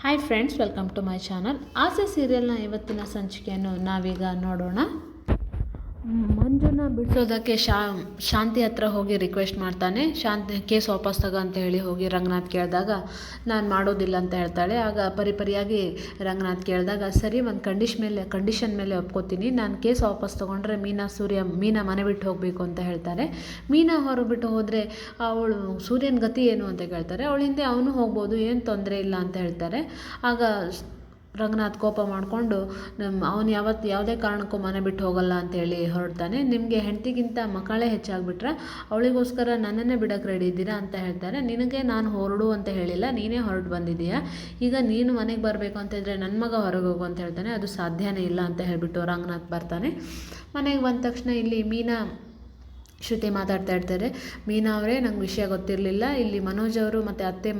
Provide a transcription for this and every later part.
Hi friends welcome to my channel Aase ಸೀರಿಯಲ್ನ ಇವತ್ತಿನ ಸಂಚಿಕೆಯನ್ನು ನಾವೀಗ ನೋಡೋಣ. ಮಂಜುನ ಬಿಡಿಸೋದಕ್ಕೆ ಶಾ, ಶಾಂತಿ ಹತ್ರ ಹೋಗಿ ರಿಕ್ವೆಸ್ಟ್ ಮಾಡ್ತಾನೆ. ಶಾಂತಿ, ಕೇಸ್ ವಾಪಸ್ ತಗೋ ಅಂತ ಹೇಳಿ ಹೋಗಿ ರಂಗನಾಥ್ ಕೇಳಿದಾಗ, ನಾನು ಮಾಡೋದಿಲ್ಲ ಅಂತ ಹೇಳ್ತಾಳೆ. ಆಗ ಪರಿಪರಿಯಾಗಿ ರಂಗನಾಥ್ ಕೇಳಿದಾಗ, ಸರಿ, ಒಂದು ಕಂಡೀಷನ್ ಮೇಲೆ ಕಂಡೀಷನ್ ಮೇಲೆ ಒಪ್ಕೋತೀನಿ. ನಾನು ಕೇಸ್ ವಾಪಸ್ ತೊಗೊಂಡ್ರೆ ಮೀನಾ, ಸೂರ್ಯ, ಮೀನಾ ಮನೆ ಬಿಟ್ಟು ಹೋಗಬೇಕು ಅಂತ ಹೇಳ್ತಾರೆ. ಮೀನಾ ಹೊರಬಿಟ್ಟು ಹೋದರೆ ಅವಳು ಸೂರ್ಯನ ಗತಿ ಏನು ಅಂತ ಕೇಳ್ತಾರೆ. ಅವಳ ಹಿಂದೆ ಅವನು ಹೋಗ್ಬೋದು, ಏನು ತೊಂದರೆ ಇಲ್ಲ ಅಂತ ಹೇಳ್ತಾರೆ. ಆಗ ರಂಗನಾಥ್ ಕೋಪ ಮಾಡಿಕೊಂಡು ನಮ್ಮ ಅವನು ಯಾವತ್ತು ಯಾವುದೇ ಕಾರಣಕ್ಕೂ ಮನೆ ಬಿಟ್ಟು ಹೋಗಲ್ಲ ಅಂತೇಳಿ ಹೊರಡ್ತಾನೆ. ನಿಮಗೆ ಹೆಂಡತಿಗಿಂತ ಮಕ್ಕಳೇ ಹೆಚ್ಚಾಗಿಬಿಟ್ರೆ ಅವಳಿಗೋಸ್ಕರ ನನ್ನನ್ನೇ ಬಿಡಕ್ಕೆ ರೆಡಿ ಇದ್ದೀರಾ ಅಂತ ಹೇಳ್ತಾರೆ. ನಿನಗೆ ನಾನು ಹೊರಡು ಅಂತ ಹೇಳಿಲ್ಲ, ನೀನೇ ಹೊರಟು ಬಂದಿದ್ದೀಯಾ? ಈಗ ನೀನು ಮನೆಗೆ ಬರಬೇಕು ಅಂತ ಇದ್ದರೆ ನನ್ನ ಮಗ ಹೊರಗೆ ಹೋಗು ಅಂತ ಹೇಳ್ತಾನೆ. ಅದು ಸಾಧ್ಯನೇ ಇಲ್ಲ ಅಂತ ಹೇಳಿಬಿಟ್ಟು ರಂಗನಾಥ್ ಬರ್ತಾನೆ. ಮನೆಗೆ ಬಂದ ತಕ್ಷಣ ಇಲ್ಲಿ ಮೀನಾ ಶ್ರುತಿ ಮಾತಾಡ್ತಾ ಇರ್ತಾರೆ. ಮೀನಾ ಅವರೇ, ನಂಗೆ ವಿಷಯ ಗೊತ್ತಿರಲಿಲ್ಲ. ಇಲ್ಲಿ ಮನೋಜ್ ಅವರು ಮತ್ತು ಅತ್ತೆ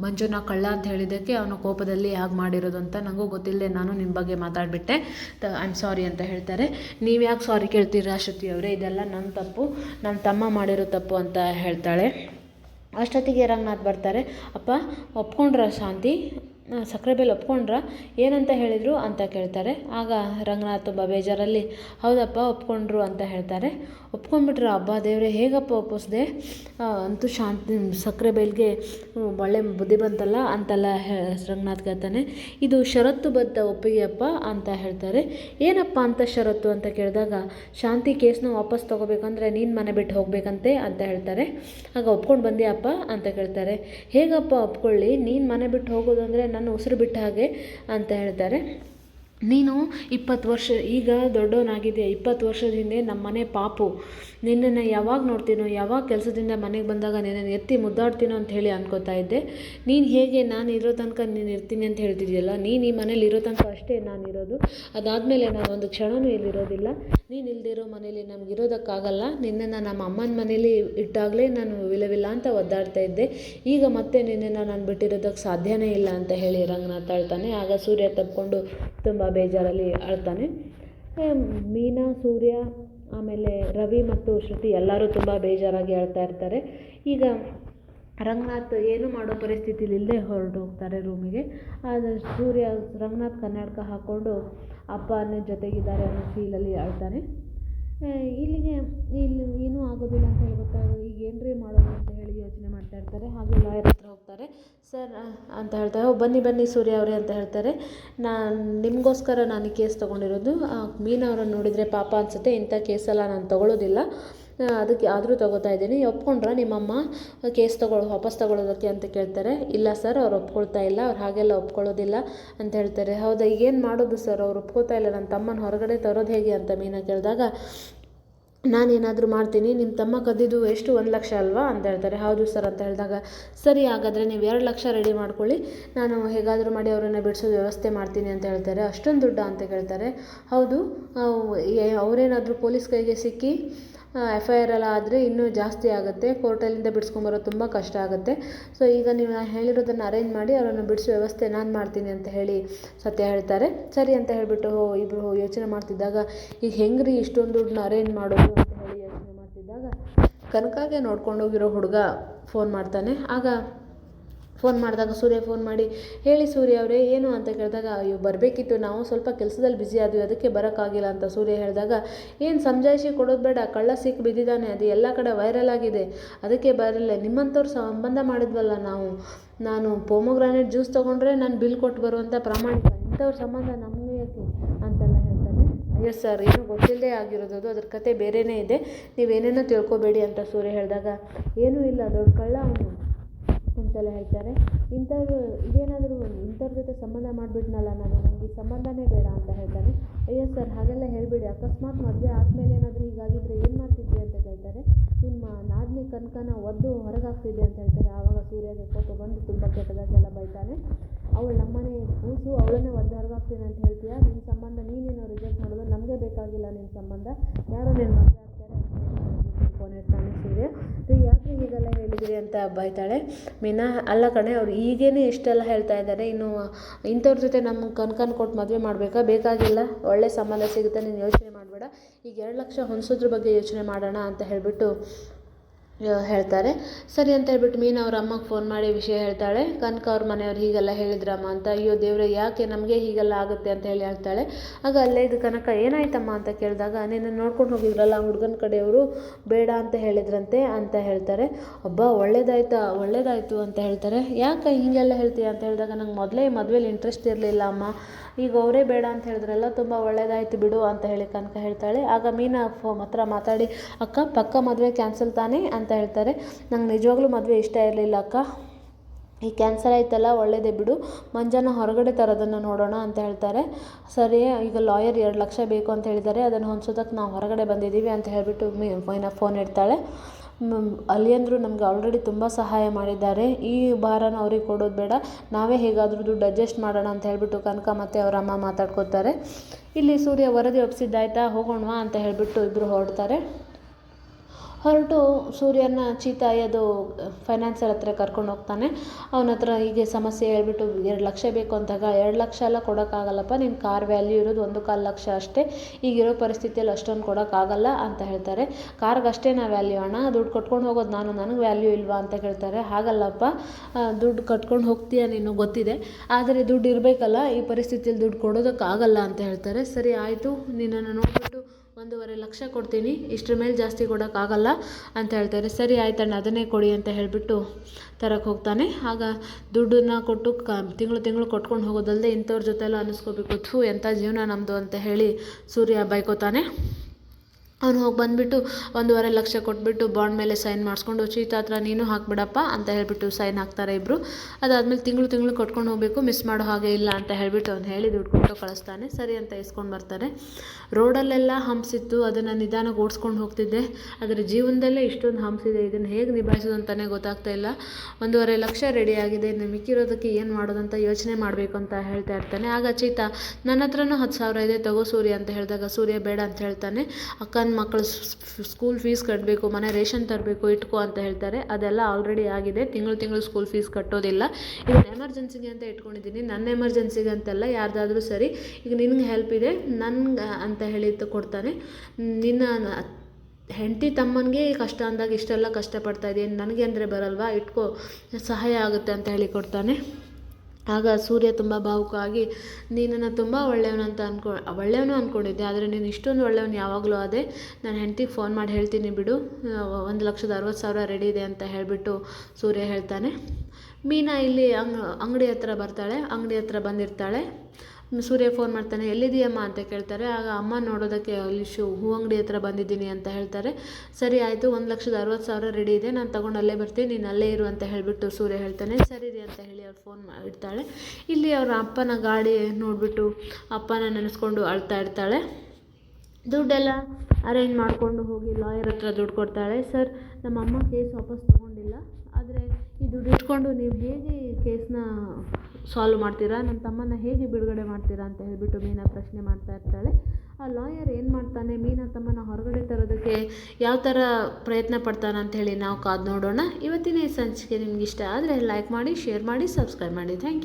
ಮಂಜುನ ಕಳ್ಳ ಅಂತ ಹೇಳಿದ್ದಕ್ಕೆ ಅವನು ಕೋಪದಲ್ಲಿ ಹಾಗೆ ಮಾಡಿರೋದು ಅಂತ ನನಗೂ ಗೊತ್ತಿಲ್ಲದೆ ನಾನು ನಿಮ್ಮ ಬಗ್ಗೆ ಮಾತಾಡಿಬಿಟ್ಟೆ. ಐ ಆಮ್ ಸಾರಿ ಅಂತ ಹೇಳ್ತಾರೆ. ನೀವು ಯಾಕೆ ಸಾರಿ ಕೇಳ್ತೀರಾ ಶ್ರುತಿ ಅವರೇ? ಇದೆಲ್ಲ ನನ್ನ ತಪ್ಪು. ನನ್ನ ತಮ್ಮ ಮಾಡಿರೋ ತಪ್ಪು ಅಂತ ಹೇಳ್ತಾಳೆ. ಅಷ್ಟೊತ್ತಿಗೆ ರಂಗನಾಥ್ ಬರ್ತಾರೆ. ಅಪ್ಪ, ಒಪ್ಕೊಂಡ್ರ ಶಾಂತಿ? ಸಕ್ಕರೆ ಬೆಲ್ಲ ಒಪ್ಕೊಂಡ್ರ ಏನಂತ ಹೇಳಿದರು ಅಂತ ಕೇಳ್ತಾರೆ. ಆಗ ರಂಗನಾಥ್ ತುಂಬ ಬೇಜಾರಲ್ಲಿ, ಹೌದಪ್ಪ ಒಪ್ಕೊಂಡ್ರು ಅಂತ ಹೇಳ್ತಾರೆ. ಒಪ್ಕೊಂಡ್ಬಿಟ್ರೆ ಹಬ್ಬ ದೇವರೇ, ಹೇಗಪ್ಪ ಒಪ್ಪಿಸ್ದೆ? ಅಂತೂ ಶಾಂತಿ ಸಕ್ಕರೆ ಬೆಲ್ಗೆ ಒಳ್ಳೆ ಬುದ್ಧಿ ಬಂತಲ್ಲ? ಅಂತೆಲ್ಲ ಹೇ, ರಂಗನಾಥ್ ಕೇಳ್ತಾನೆ. ಇದು ಷರತ್ತುಬದ್ಧ ಒಪ್ಪಿಗೆಯಪ್ಪ? ಅಂತ ಹೇಳ್ತಾರೆ. ಏನಪ್ಪ ಅಂತ ಷರತ್ತು? ಅಂತ ಕೇಳಿದಾಗ, ಶಾಂತಿ ಕೇಸ್ನ ವಾಪಸ್ ತೊಗೋಬೇಕಂದ್ರೆ ನೀನು ಮನೆ ಬಿಟ್ಟು ಹೋಗಬೇಕಂತೆ? ಅಂತ ಹೇಳ್ತಾರೆ. ಆಗ ಒಪ್ಕೊಂಡು ಬಂದಿಯಪ್ಪ? ಅಂತ ಕೇಳ್ತಾರೆ. ಹೇಗಪ್ಪ ಒಪ್ಕೊಳ್ಳಿ? ನೀನು ಮನೆ ಬಿಟ್ಟು ಹೋಗೋದು ಅಂದರೆ ನನ್ನ ಉಸಿರು ಬಿಟ್ಟ ಹಾಗೆ ಅಂತ ಹೇಳ್ತಾರೆ. ನೀನು ಇಪ್ಪತ್ತು ವರ್ಷ, ಈಗ ದೊಡ್ಡವನಾಗಿದೆಯಾ? ಇಪ್ಪತ್ತು ವರ್ಷದಿಂದ ನಮ್ಮ ಮನೆ ಪಾಪು. ನಿನ್ನನ್ನು ಯಾವಾಗ ನೋಡ್ತೀನೋ, ಯಾವಾಗ ಕೆಲಸದಿಂದ ಮನೆಗೆ ಬಂದಾಗ ನಿನ್ನನ್ನು ಎತ್ತಿ ಮುದ್ದಾಡ್ತೀನೋ ಅಂತ ಹೇಳಿ ಅನ್ಕೋತಾ ಇದ್ದೆ. ನೀನು ಹೇಗೆ ನಾನು ಇರೋ ತನಕ ನೀನು ಇರ್ತೀನಿ ಅಂತ ಹೇಳ್ತಿದ್ಯಲ್ಲ? ನೀನು ಈ ಮನೇಲಿ ಇರೋ ತನಕ ಅಷ್ಟೇ ನಾನು ಇರೋದು. ಅದಾದಮೇಲೆ ನಾನು ಒಂದು ಕ್ಷಣವೂ ಇಲ್ಲಿರೋದಿಲ್ಲ. ನೀನು ಇಲ್ದಿರೋ ಮನೇಲಿ ನಮ್ಗೆ ಇರೋದಕ್ಕಾಗಲ್ಲ. ನಿನ್ನನ್ನು ನಮ್ಮ ಅಮ್ಮನ ಮನೇಲಿ ಇಟ್ಟಾಗಲೇ ನಾನು ವಿಲವಿಲ್ಲ ಅಂತ ಒದ್ದಾಡ್ತಾ ಇದ್ದೆ. ಈಗ ಮತ್ತೆ ನಿನ್ನನ್ನು ನಾನು ಬಿಟ್ಟಿರೋದಕ್ಕೆ ಸಾಧ್ಯನೇ ಇಲ್ಲ ಅಂತ ಹೇಳಿ ರಂಗನಾಥ್ ಅಳ್ತಾನೆ. ಆಗ ಸೂರ್ಯ ತಪ್ಪಿಕೊಂಡು ತುಂಬ ಬೇಜಾರಲ್ಲಿ ಅಳ್ತಾನೆ. ಮೀನಾ, ಸೂರ್ಯ, ಆಮೇಲೆ ರವಿ ಮತ್ತು ಶ್ರುತಿ ಎಲ್ಲರೂ ತುಂಬ ಬೇಜಾರಾಗಿ ಅಳ್ತಾ ಇರ್ತಾರೆ. ಈಗ ರಂಗನಾಥ್ ಏನು ಮಾಡೋ ಪರಿಸ್ಥಿತಿಲಿ ಇಲ್ಲದೆ ಹೋಗ್ತಾರೆ ರೂಮಿಗೆ. ಆದರೆ ಸೂರ್ಯ ರಂಗನಾಥ್ ಕನ್ನಡಕ ಹಾಕ್ಕೊಂಡು ಅಪ್ಪ ಅನ್ನ ಜೊತೆಗಿದ್ದಾರೆ ಅನ್ನೋ ಫೀಲಲ್ಲಿ ಅಳ್ತಾನೆ ಇಲ್ಲಿಗೆ ಇಲ್ಲಿ ಏನೂ ಆಗೋದಿಲ್ಲ ಅಂತ ಹೇಳಿ ಈಗ ಏನ್ರಿ ಮಾಡೋದು ಅಂತ ಹೇಳಿ ಯೋಚನೆ ಮಾಡ್ತಾ ಇರ್ತಾರೆ. ಹಾಗೆ ಲಾಯರ್ ಹತ್ರ ಹೋಗ್ತಾರೆ. ಸರ್ ಅಂತ ಹೇಳ್ತಾರೆ "ಓ, ಬನ್ನಿ ಬನ್ನಿ ಸೂರ್ಯ ಅವರೇ ಅಂತ ಹೇಳ್ತಾರೆ. ನಾನು ನಿಮಗೋಸ್ಕರ ನಾನು ಈ ಕೇಸ್ ತೊಗೊಂಡಿರೋದು. ಆ, ಮೀನಾ ಅವರನ್ನು ನೋಡಿದರೆ ಪಾಪ ಅನಿಸುತ್ತೆ. ಇಂಥ ಕೇಸೆಲ್ಲ ನಾನು ತೊಗೊಳ್ಳೋದಿಲ್ಲ ಅದಕ್ಕೆ ಆದರೂ ತಗೋತಾ ಇದ್ದೀನಿ. ಒಪ್ಕೊಂಡ್ರ ನಿಮ್ಮಮ್ಮ? ಕೇಸ್ ತಗೊಳ್ಳೋ ವಾಪಸ್ ತೊಗೊಳ್ಳೋದಕ್ಕೆ ಅಂತ ಕೇಳ್ತಾರೆ. ಇಲ್ಲ ಸರ್, ಅವ್ರು ಒಪ್ಕೊಳ್ತಾ ಇಲ್ಲ. ಅವ್ರು ಹಾಗೆಲ್ಲ ಒಪ್ಕೊಳ್ಳೋದಿಲ್ಲ ಅಂತ ಹೇಳ್ತಾರೆ. ಹೌದಾ, ಈಗೇನು ಮಾಡೋದು ಸರ್? ಅವ್ರು ಒಪ್ಕೋತಾ ಇಲ್ಲ. ನನ್ನ ತಮ್ಮನ ಹೊರಗಡೆ ತರೋದು ಹೇಗೆ ಅಂತ ಮೀನಾ ಕೇಳಿದಾಗ, ನಾನೇನಾದರೂ ಮಾಡ್ತೀನಿ. ನಿಮ್ಮ ತಮ್ಮ ಕದ್ದಿದ್ದು ಎಷ್ಟು? ಒಂದು ಲಕ್ಷ ಅಲ್ವಾ ಅಂತ ಹೇಳ್ತಾರೆ. ಹೌದು ಸರ್ ಅಂತ ಹೇಳಿದಾಗ, ಸರಿ, ಹಾಗಾದರೆ ನೀವು ಎರಡು ಲಕ್ಷ ರೆಡಿ ಮಾಡ್ಕೊಳ್ಳಿ. ನಾನು ಹೇಗಾದರೂ ಮಾಡಿ ಅವರನ್ನು ಬಿಡಿಸೋ ವ್ಯವಸ್ಥೆ ಮಾಡ್ತೀನಿ ಅಂತ ಹೇಳ್ತಾರೆ. ಅಷ್ಟೊಂದು ದುಡ್ಡ ಅಂತ ಕೇಳ್ತಾರೆ. ಹೌದು ಅವರೇನಾದರೂ ಪೊಲೀಸ್ ಕೈಗೆ ಸಿಕ್ಕಿ ಎಫ್ ಐ ಆರ್ ಎಲ್ಲ ಆದರೆ ಇನ್ನೂ ಜಾಸ್ತಿ ಆಗುತ್ತೆ. ಕೋರ್ಟಲ್ಲಿಂದ ಬಿಡ್ಸ್ಕೊಂಬರೋದು ತುಂಬ ಕಷ್ಟ ಆಗುತ್ತೆ. ಸೊ ಈಗ ನೀವು ನಾನು ಹೇಳಿರೋದನ್ನು ಅರೇಂಜ್ ಮಾಡಿ ಅವರನ್ನು ಬಿಡಿಸೋ ವ್ಯವಸ್ಥೆ ನಾನು ಮಾಡ್ತೀನಿ ಅಂತ ಹೇಳಿ ಸತ್ಯ ಹೇಳ್ತಾರೆ. ಸರಿ ಅಂತ ಹೇಳಿಬಿಟ್ಟು ಇಬ್ಬರು ಯೋಚನೆ ಮಾಡ್ತಿದ್ದಾಗ ಈಗ ಹೆಂಗ್ರಿ ಇಷ್ಟೊಂದು ದುಡ್ಡನ್ನ ಅರೇಂಜ್ ಮಾಡೋದು ಅಂತ ಹೇಳಿ ಯೋಚನೆ ಮಾಡ್ತಿದ್ದಾಗ ಕನಕಾಗೆ ನೋಡ್ಕೊಂಡೋಗಿರೋ ಹುಡುಗ ಫೋನ್ ಮಾಡ್ತಾನೆ. ಆಗ ಫೋನ್ ಮಾಡಿದಾಗ ಸೂರ್ಯ ಫೋನ್ ಮಾಡಿ, ಹೇಳಿ ಸೂರ್ಯ ಅವರೇ, ಏನು? ಅಂತ ಕೇಳಿದಾಗ, ಅಯ್ಯೋ, ಬರಬೇಕಿತ್ತು. ನಾವು ಸ್ವಲ್ಪ ಕೆಲಸದಲ್ಲಿ ಬ್ಯುಸಿ ಆದ್ವಿ, ಅದಕ್ಕೆ ಬರೋಕ್ಕಾಗಿಲ್ಲ, ಅಂತ ಸೂರ್ಯ ಹೇಳಿದಾಗ, ಏನು ಸಮಜಾಯಿಷಿ ಕೊಡೋದು ಬೇಡ, ಕಳ್ಳ ಸಿಕ್ಕಿ ಬಿದ್ದಿದ್ದಾನೆ, ಅದು ಎಲ್ಲ ಕಡೆ ವೈರಲ್ ಆಗಿದೆ, ಅದಕ್ಕೆ ಬರಲ್ಲ, ನಿಮ್ಮಂಥವ್ರು ಸಂಬಂಧ ಮಾಡಿದ್ವಲ್ಲ ನಾವು. ನಾನು ಪೋಮೋಗ್ರಾನೇಟ್ ಜ್ಯೂಸ್ ತೊಗೊಂಡ್ರೆ ನಾನು ಬಿಲ್ ಕೊಟ್ಟು ಬರುವಂಥ ಪ್ರಾಮಾಣಿಕ ಇಂಥವ್ರ ಸಂಬಂಧ ನಮಗೆ ಯಾಕೆ? ಅಂತೆಲ್ಲ ಹೇಳ್ತಾನೆ. ಅಯ್ಯೋ ಸರ್ ಏನು ಗೊತ್ತಿಲ್ಲದೆ ಆಗಿರೋದು ಅದು, ಅದ್ರ ಕತೆ ಬೇರೆಯೇ ಇದೆ ನೀವೇನೇನೋ ತಿಳ್ಕೊಬೇಡಿ, ಅಂತ ಸೂರ್ಯ ಹೇಳಿದಾಗ, ಏನೂ ಇಲ್ಲ, ದೊಡ್ಡ ಕಳ್ಳ ಅವನು. ಅಂತೆಲ್ಲ ಹೇಳ್ತಾರೆ. ಇಂಥವ್ರು ಇದೇನಾದರೂ ಇಂಥವ್ರ ಜೊತೆ ಸಂಬಂಧ ಮಾಡಿಬಿಟ್ನಲ್ಲ ನಾನು ನನಗೆ ಸಂಬಂಧನೇ ಬೇಡ ಅಂತ ಹೇಳ್ತಾನೆ ಅಯ್ಯೋ ಸರ್, ಹಾಗೆಲ್ಲ ಹೇಳಬೇಡಿ, ಅಕಸ್ಮಾತ್ ಮದುವೆ ಆದಮೇಲೆ ಏನಾದರೂ ಹೀಗಾಗಿದ್ದರೆ ಏನು ಮಾಡ್ತಿದ್ದೆ ಅಂತ ಕೇಳ್ತಾರೆ. ನಿಮ್ಮ ನಾದಿನಿ ಕನಕನ ಒದ್ದು ಹೊರಗೆ ಹಾಕ್ತಿದ್ದೆ ಅಂತ ಹೇಳ್ತಾರೆ. ಆವಾಗ ಸೂರ್ಯಗೆ ಕೋಪ ಬಂದು ತುಂಬ ಕೆಟ್ಟದಾಗೆಲ್ಲ ಬೈತಾನೆ. ಅವಳು ನಮ್ಮನೆ ಕೂಸು, ಅವಳನ್ನೇ ಒದ್ದು ಹೊರಗೆ ಹಾಕ್ತೀನಿ ಅಂತ ಹೇಳ್ತೀಯಾ? ನಿನ್ನ ಸಂಬಂಧ ನೀನೇನೋ ರಿಜೆಕ್ಟ್ ಮಾಡೋದು? ನಮಗೆ ಬೇಕಾಗಿಲ್ಲ ನಿನ್ನ ಸಂಬಂಧ. ಯಾರೋ ನಿನ್ನ ಫೋನ್ ಇಡ್ತಾನೆ ಯಾಕೆ ಹೀಗೆಲ್ಲ ಹೇಳಿದಿರಿ ಅಂತ ಬೈತಾಳೆ. ಮೀನಾ, ಅಲ್ಲ ಕಣೆ, ಅವ್ರು ಈಗೇನೆ ಇಷ್ಟೆಲ್ಲ ಹೇಳ್ತಾ ಇದ್ದಾರೆ. ಇನ್ನು, ಇಂಥವ್ರ ಜೊತೆ ನಮ್ಮ ಕನ್ಕನ್ ಕೊಟ್ಟು ಮದುವೆ ಮಾಡಬೇಕಾ? ಬೇಕಾಗಿಲ್ಲ. ಒಳ್ಳೆ ಸಂಬಂಧ ಸಿಗುತ್ತೆ, ನೀನು ಯೋಚನೆ ಮಾಡಬೇಡ. ಈಗ ಎರಡು ಲಕ್ಷ ಹೊಂದಿಸೋದ್ರ ಬಗ್ಗೆ ಯೋಚನೆ ಮಾಡೋಣ ಅಂತ ಹೇಳಿಬಿಟ್ಟು ಹೇಳ್ತಾರೆ. ಸರಿ ಅಂತ ಹೇಳ್ಬಿಟ್ಟು ಮೀನು ಅವ್ರ ಅಮ್ಮಗೆ ಫೋನ್ ಮಾಡಿ ವಿಷಯ ಹೇಳ್ತಾಳೆ. ಕನಕ ಅವ್ರ ಮನೆಯವ್ರು ಹೀಗೆಲ್ಲ ಹೇಳಿದ್ರಮ್ಮ ಅಂತ. ಅಯ್ಯೋ ದೇವ್ರೆ, ಯಾಕೆ ನಮಗೆ ಹೀಗೆಲ್ಲ ಆಗುತ್ತೆ ಅಂತ ಹೇಳಿ ಹೇಳ್ತಾಳೆ. ಆಗ ಅಲ್ಲೇ ಇದು ಕನಕ, ಏನಾಯ್ತಮ್ಮ ಅಂತ ಕೇಳಿದಾಗ, ನಿನ್ನ ನೋಡ್ಕೊಂಡು ಹೋಗಿದ್ರಲ್ಲ ಹುಡುಗನ ಕಡೆಯವರು? ಬೇಡ ಅಂತ ಹೇಳಿದ್ರಂತೆ ಅಂತ ಹೇಳ್ತಾರೆ. ಒಬ್ಬ ಒಳ್ಳೇದಾಯ್ತಾ, ಒಳ್ಳೇದಾಯ್ತು ಅಂತ ಹೇಳ್ತಾರೆ. ಯಾಕೆ ಹೀಗೆಲ್ಲ ಹೇಳ್ತೀಯ ಅಂತ ಹೇಳಿದಾಗ, ನಂಗೆ ಮೊದಲೇ ಮದುವೆಲಿ ಇಂಟ್ರೆಸ್ಟ್ ಇರಲಿಲ್ಲ ಅಮ್ಮ. ಈಗ ಅವರೇ ಬೇಡ ಅಂತ ಹೇಳಿದ್ರಲ್ಲ ತುಂಬ ಒಳ್ಳೇದಾಯ್ತು ಬಿಡು ಅಂತ ಹೇಳಿ ಕನಕ ಹೇಳ್ತಾಳೆ. ಆಗ ಮೀನಾ ಫೋ ಹತ್ರ ಮಾತಾಡಿ, ಅಕ್ಕ, ಪಕ್ಕ ಮದುವೆ ಕ್ಯಾನ್ಸಲ್ ತಾನೇ? ಅಂತ ಹೇಳ್ತಾರೆ. ನಂಗೆ ನಿಜವಾಗ್ಲೂ ಮದುವೆ ಇಷ್ಟ ಇರಲಿಲ್ಲ, ಅಕ್ಕ. ಈ ಕ್ಯಾನ್ಸಲ್ ಆಯ್ತಲ್ಲ, ಒಳ್ಳೇದೇ ಬಿಡು. ಮಂಜಾನ ಹೊರಗಡೆ ತರೋದನ್ನು ನೋಡೋಣ ಅಂತ ಹೇಳ್ತಾರೆ. ಸರಿ, ಈಗ ಲಾಯರ್ ಎರಡು ಲಕ್ಷ ಬೇಕು ಅಂತ ಹೇಳಿದ್ದಾರೆ. ಅದನ್ನು ಹೊಂದ್ಸೋದಕ್ಕೆ ನಾವು ಹೊರಗಡೆ ಬಂದಿದ್ದೀವಿ ಅಂತ ಹೇಳಿಬಿಟ್ಟು ಮೀನಾ ಫೋನ್ ಇಡ್ತಾಳೆ. ಅಳಿಯಂದ್ರು ನಮಗೆ ಆಲ್ರೆಡಿ ತುಂಬ ಸಹಾಯ ಮಾಡಿದ್ದಾರೆ. ಈ ಭಾರನ ಅವ್ರಿಗೆ ಕೊಡೋದು ಬೇಡ. ನಾವೇ ಹೇಗಾದರೂ ದುಡ್ಡು ಅಡ್ಜಸ್ಟ್ ಮಾಡೋಣ ಅಂತ ಹೇಳಿಬಿಟ್ಟು ಕನಕ ಮತ್ತು ಅವರ ಅಮ್ಮ ಮಾತಾಡ್ಕೋತಾರೆ. ಇಲ್ಲಿ ಸೂರ್ಯ ವರದಿ ಒಪ್ಸಿದ್ದಾಯ್ತಾ? ಹೋಗೋಣವಾ ಅಂತ ಹೇಳಿಬಿಟ್ಟು ಇಬ್ಬರು ಹೊರಡ್ತಾರೆ. ಹೊರಟು ಸೂರ್ಯನ ಅದು ಫೈನಾನ್ಸರ್ ಹತ್ರ ಕರ್ಕೊಂಡು ಹೋಗ್ತಾನೆ. ಅವನ ಹತ್ರ ಹೀಗೆ ಸಮಸ್ಯೆ ಹೇಳ್ಬಿಟ್ಟು ಎರಡು ಲಕ್ಷ ಬೇಕು ಅಂದಾಗ ಎರಡು ಲಕ್ಷ ಎಲ್ಲ ಕೊಡೋಕ್ಕಾಗಲ್ಲಪ್ಪ ನಿನ್ನ ಕಾರ್ ವ್ಯಾಲ್ಯೂ ಇರೋದು ಒಂದು ಕಾಲು ಲಕ್ಷ ಅಷ್ಟೇ. ಈಗಿರೋ ಪರಿಸ್ಥಿತಿಯಲ್ಲಿ ಅಷ್ಟೊಂದು ಕೊಡೋಕ್ಕಾಗಲ್ಲ ಅಂತ ಹೇಳ್ತಾರೆ. ಕಾರ್ಗೆ ಅಷ್ಟೇ ನಾ ವ್ಯಾಲ್ಯೂ ಅಣ್ಣ? ದುಡ್ಡು ಕಟ್ಕೊಂಡು ಹೋಗೋದು ನಾನು, ನನಗೆ ವ್ಯಾಲ್ಯೂ ಇಲ್ವಾ ಅಂತ ಕೇಳ್ತಾರೆ ಹಾಗಲ್ಲಪ್ಪ. ದುಡ್ಡು ಕಟ್ಕೊಂಡು ಹೋಗ್ತೀಯ ನೀನು? ಗೊತ್ತಿದೆ. ಆದರೆ ದುಡ್ಡು ಇರಬೇಕಲ್ಲ, ಈ ಪರಿಸ್ಥಿತಿಯಲ್ಲಿ ದುಡ್ಡು ಕೊಡೋದಕ್ಕಾಗಲ್ಲ ಅಂತ ಹೇಳ್ತಾರೆ. ಸರಿ, ಆಯಿತು. ನಿನ್ನನ್ನು ನೋಡಿಬಿಟ್ಟು ಒಂದೂವರೆ ಲಕ್ಷ ಕೊಡ್ತೀನಿ. ಇಷ್ಟರ ಮೇಲೆ ಜಾಸ್ತಿ ಕೊಡೋಕ್ಕಾಗಲ್ಲ ಅಂತ ಹೇಳ್ತಾರೆ. ಸರಿ ಆಯ್ತಣ್ಣ ಅದನ್ನೇ ಕೊಡಿ ಅಂತ ಹೇಳಿಬಿಟ್ಟು ತರಕ್ಕೆ ಹೋಗ್ತಾನೆ. ಆಗ ದುಡ್ಡನ್ನ ಕೊಟ್ಟು ಕ, ತಿಂಗಳು ತಿಂಗಳು ಕೊಟ್ಕೊಂಡು ಹೋಗೋದಲ್ಲದೆ ಇಂಥವ್ರ ಜೊತೆಲ್ಲ ಅನ್ನಿಸ್ಕೋಬೇಕು ಥೂ ಎಂಥ ಜೀವನ ನಮ್ಮದು ಅಂತ ಹೇಳಿ ಸೂರ್ಯ ಬೈಕೋತಾನೆ. ಅವ್ನು ಹೋಗಿ ಬಂದುಬಿಟ್ಟು ಒಂದೂವರೆ ಲಕ್ಷ ಕೊಟ್ಬಿಟ್ಟು ಬಾಂಡ್ ಮೇಲೆ ಸೈನ್ ಮಾಡಿಸ್ಕೊಂಡು, ಚೀತಾ ಹತ್ರ ನೀನು ಹಾಕ್ಬಿಡಪ್ಪ ಅಂತ ಹೇಳಿಬಿಟ್ಟು ಸೈನ್ ಹಾಕ್ತಾರೆ ಇಬ್ಬರು ಅದಾದಮೇಲೆ ತಿಂಗಳು ತಿಂಗಳು ಕೊಟ್ಕೊಂಡು ಹೋಗಬೇಕು, ಮಿಸ್ ಮಾಡೋ ಹಾಗೆ ಇಲ್ಲ ಅಂತ ಹೇಳಿಬಿಟ್ಟು ಅವ್ನು ಹೇಳಿ ದುಡ್ಡು ಕೊಟ್ಟು ಕಳಿಸ್ತಾನೆ. ಸರಿ ಅಂತ ಇಸ್ಕೊಂಡು ಬರ್ತಾರೆ ರೋಡಲ್ಲೆಲ್ಲ ಹಂಪ್ಸಿತ್ತು, ಅದನ್ನು ನಿಧಾನಕ್ಕೆ ಓಡಿಸ್ಕೊಂಡು ಹೋಗ್ತಿದ್ದೆ. ಅದರ ಜೀವನದಲ್ಲೇ ಇಷ್ಟೊಂದು ಹಂಪ್ಸಿದೆ. ಇದನ್ನು ಹೇಗೆ ನಿಭಾಯಿಸೋದು ಅಂತಲೇ ಗೊತ್ತಾಗ್ತಾ ಇಲ್ಲ. ಒಂದೂವರೆ ಲಕ್ಷ ರೆಡಿ ಆಗಿದೆ. ಇನ್ನು ಮಿಕ್ಕಿರೋದಕ್ಕೆ ಏನು ಮಾಡೋದಂತ ಯೋಚನೆ ಮಾಡಬೇಕು ಅಂತ ಹೇಳ್ತಾ ಇರ್ತಾನೆ. ಆಗ, ಚೀತಾ ನನ್ನ ಹತ್ರನೂ ಹತ್ತು ಸಾವಿರ ಇದೆ, ತಗೋ ಸೂರ್ಯ ಅಂತ ಹೇಳಿದಾಗ, ಸೂರ್ಯ, ಬೇಡ ಅಂತ ಹೇಳ್ತಾನೆ. ಅಕ್ಕ ನನ್ನ ಮಕ್ಕಳು ಸ್ಕೂಲ್ ಫೀಸ್ ಕಟ್ಟಬೇಕು ಮನೆ ರೇಷನ್ ತರಬೇಕು, ಇಟ್ಕೋ ಅಂತ ಹೇಳ್ತಾರೆ. ಅದೆಲ್ಲ ಆಲ್ರೆಡಿ ಆಗಿದೆ. ತಿಂಗಳು ತಿಂಗಳು ಸ್ಕೂಲ್ ಫೀಸ್ ಕಟ್ಟೋದಿಲ್ಲ. ಇದನ್ನು ಎಮರ್ಜೆನ್ಸಿಗೆ ಅಂತ ಇಟ್ಕೊಂಡಿದ್ದೀನಿ. ನನ್ನ ಎಮರ್ಜೆನ್ಸಿಗೆ ಅಂತೆಲ್ಲ ಯಾರ್ದಾದ್ರೂ ಸರಿ, ಈಗ ನಿನಗೆ ಹೆಲ್ಪ್ ಇದೆ, ನನ್ಗೆ ಅಂತ ಹೇಳಿ ಕೊಡ್ತಾನೆ. ನಿನ್ನ ಹೆಂಡತಿ ತಮ್ಮನಿಗೆ ಕಷ್ಟ ಅಂದಾಗ ಇಷ್ಟೆಲ್ಲ ಕಷ್ಟಪಡ್ತಾ ಇದೆ ನನಗೆ ಅಂದರೆ ಬರಲ್ವಾ? ಇಟ್ಕೋ, ಸಹಾಯ ಆಗುತ್ತೆ ಅಂತ ಹೇಳಿ ಕೊಡ್ತಾನೆ. ಆಗ ಸೂರ್ಯ ತುಂಬ ಭಾವುಕ ಆಗಿ ನೀನನ್ನು ತುಂಬ ಒಳ್ಳೆಯವನು ಅಂತ ಅನ್ಕೊ, ಒಳ್ಳೆಯವನು ಅಂದ್ಕೊಂಡಿದ್ದೆ ಆದರೆ ನೀನು ಇಷ್ಟೊಂದು ಒಳ್ಳೆಯವನು ಯಾವಾಗಲೂ ಅದೇ ನಾನು ಹೆಂಡ್ತಿಗೆ ಫೋನ್ ಮಾಡಿ ಹೇಳ್ತೀನಿ ಬಿಡು. ಒಂದು ಲಕ್ಷದ ಅರವತ್ತು ಸಾವಿರ ರೆಡಿ ಇದೆ ಅಂತ ಹೇಳಿಬಿಟ್ಟು ಸೂರ್ಯ ಹೇಳ್ತಾನೆ. ಮೀನಾ ಇಲ್ಲಿ ಅಂಗ್, ಅಂಗಡಿ ಹತ್ರ ಬರ್ತಾಳೆ. ಅಂಗಡಿ ಹತ್ರ ಬಂದಿರ್ತಾಳೆ. ಸೂರ್ಯ ಫೋನ್ ಮಾಡ್ತಾನೆ ಎಲ್ಲಿದೆಯಮ್ಮ ಅಂತ ಕೇಳ್ತಾರೆ, ಆಗ ಅಮ್ಮ ನೋಡೋದಕ್ಕೆ ಅಲ್ಲಿ ಶೂ, ಹೂ ಅಂಗಡಿ ಹತ್ರ ಬಂದಿದ್ದೀನಿ ಅಂತ ಹೇಳ್ತಾರೆ. ಸರಿ ಆಯಿತು, ಒಂದು ಲಕ್ಷದ ಅರವತ್ತು ಸಾವಿರ ರೆಡಿ ಇದೆ, ನಾನು ತೊಗೊಂಡು ಅಲ್ಲೇ ಬರ್ತೀನಿ, ನೀನು ಅಲ್ಲೇ ಇರು ಅಂತ ಹೇಳಿಬಿಟ್ಟು ಸೂರ್ಯ ಹೇಳ್ತಾನೆ. ಸರಿ ರೀ ಅಂತ ಹೇಳಿ ಅವ್ರು ಫೋನ್ ಇಡ್ತಾಳೆ. ಇಲ್ಲಿ ಅವರ ಅಪ್ಪನ ಗಾಡಿ ನೋಡಿಬಿಟ್ಟು ಅಪ್ಪನ ನೆನೆಸ್ಕೊಂಡು ಅಳ್ತಾ ಇರ್ತಾಳೆ. ದುಡ್ಡೆಲ್ಲ ಅರೇಂಜ್ ಮಾಡಿಕೊಂಡು ಹೋಗಿ ಲಾಯರ್ ಹತ್ರ ದುಡ್ಡು ಕೊಡ್ತಾಳೆ. ಸರ್ ನಮ್ಮ ಅಮ್ಮ ಕೇಸ್ ವಾಪಸ್ ತೊಗೊಂಡಿಲ್ಲ. ಆದರೆ ಈ ದುಡ್ಡು ಇಟ್ಕೊಂಡು ನೀವು ಹೇಗೆ ಕೇಸ್ನ ಸಾಲ್ವ್ ಮಾಡ್ತೀರಾ? ನನ್ನ ತಮ್ಮನ ಹೇಗೆ ಬಿಡುಗಡೆ ಮಾಡ್ತೀರಾ ಅಂತ ಹೇಳಿಬಿಟ್ಟು ಮೀನಾ ಪ್ರಶ್ನೆ ಮಾಡ್ತಾ ಇರ್ತಾಳೆ. ಆ ಲಾಯರ್ ಏನು ಮಾಡ್ತಾನೆ? ಮೀನಾ ತಮ್ಮನ ಹೊರಗಡೆ ತರೋದಕ್ಕೆ ಯಾವ ಥರ ಪ್ರಯತ್ನ ಪಡ್ತಾನೆ ಅಂತ ಹೇಳಿ ನಾವು ಕಾದು ನೋಡೋಣ. ಇವತ್ತಿನ ಈ ಸಂಚಿಕೆ ನಿಮ್ಗೆ ಇಷ್ಟ ಆದರೆ ಲೈಕ್ ಮಾಡಿ ಶೇರ್ ಮಾಡಿ ಸಬ್ಸ್ಕ್ರೈಬ್ ಮಾಡಿ. Thank you